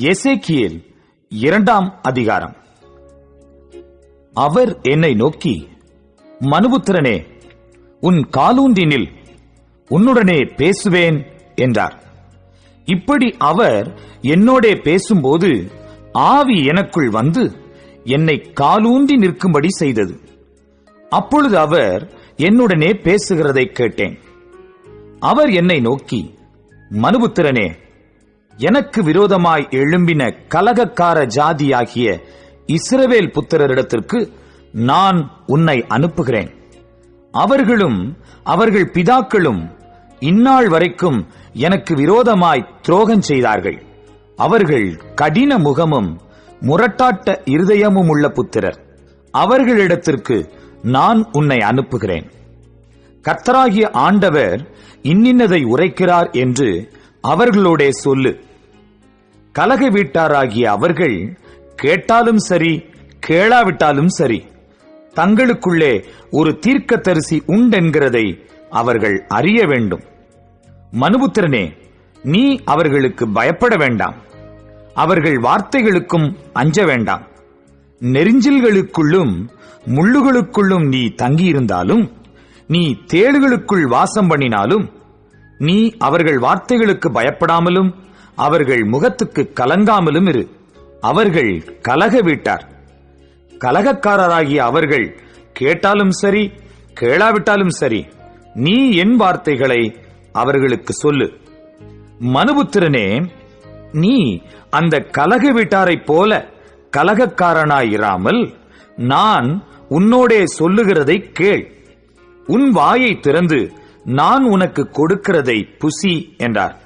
எசேக்கியல் இரண்டாம் அதிகாரம். அவர் என்னை நோக்கி மனுபுத்திரனே உன் காலூன்றினில் உன்னுடனே பேசுவேன் என்றார். இப்படி அவர் என்னோடே பேசும்போது ஆவி எனக்குள் வந்து என்னை காலூன்றி நிற்கும்படி செய்தது. அப்பொழுது அவர் என்னுடனே பேசுகிறதை கேட்டேன். அவர் என்னை நோக்கி மனுபுத்திரனே எனக்கு விரோதமாய் எழும்பின கலகக்கார ஜாதியாகிய இஸ்ரவேல் புத்திரரிடத்திற்கு நான் உன்னை அனுப்புகிறேன். அவர்களும் அவர்கள் பிதாக்களும் இந்நாள் வரைக்கும் எனக்கு விரோதமாய் துரோகம் செய்தார்கள். அவர்கள் கடின முகமும் முரட்டாட்ட இருதயமும் உள்ள புத்திரர். அவர்களிடத்திற்கு நான் உன்னை அனுப்புகிறேன். கர்த்தராகிய ஆண்டவர் இன்னின்னதை உரைக்கிறார் என்று அவர்களோட சொல்லு. கலக வீட்டாராகிய அவர்கள் கேட்டாலும் சரி கேளாவிட்டாலும் சரி தங்களுக்குள்ளே ஒரு தீர்க்கதரிசி உண்டென்கிறதை அவர்கள் அறிய வேண்டும். மனுபுத்திரனே நீ அவர்களுக்கு பயப்பட வேண்டாம். அவர்கள் வார்த்தைகளுக்கும் அஞ்ச வேண்டாம். நெரிஞ்சில்களுக்குள்ளும் முள்ளுகளுக்குள்ளும் நீ தங்கியிருந்தாலும் நீ தேடுகளுக்குள் வாசம் பண்ணினாலும் நீ அவர்கள் வார்த்தைகளுக்கு பயப்படாமலும் அவர்கள் முகத்துக்கு கலங்காமலும் இரு. அவர்கள் கலக வீட்டார். கலகக்காரராகிய அவர்கள் கேட்டாலும் சரி கேளாவிட்டாலும் சரி நீ என் வார்த்தைகளை அவர்களுக்கு சொல்லு. மனுபுத்திரனே நீ அந்த கலக வீட்டாரைப் போல கலகக்காரனாயிராமல் நான் உன்னோடே சொல்லுகிறதை கேள். உன் வாயை திறந்து நான் உனக்கு கொடுக்கிறதை புசி என்றார்.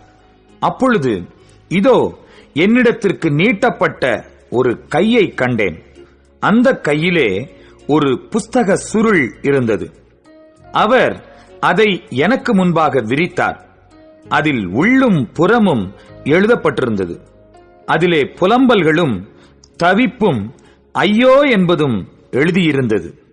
அப்பொழுது இதோ என்னிடத்திற்கு நீட்டப்பட்ட ஒரு கையை கண்டேன். அந்த கையிலே ஒரு புஸ்தக சுருள் இருந்தது. அவர் அதை எனக்கு முன்பாக விரித்தார். அதில் உள்ளும் புறமும் எழுதப்பட்டிருந்தது. அதிலே புலம்பல்களும் தவிப்பும் ஐயோ என்பதும் எழுதியிருந்தது.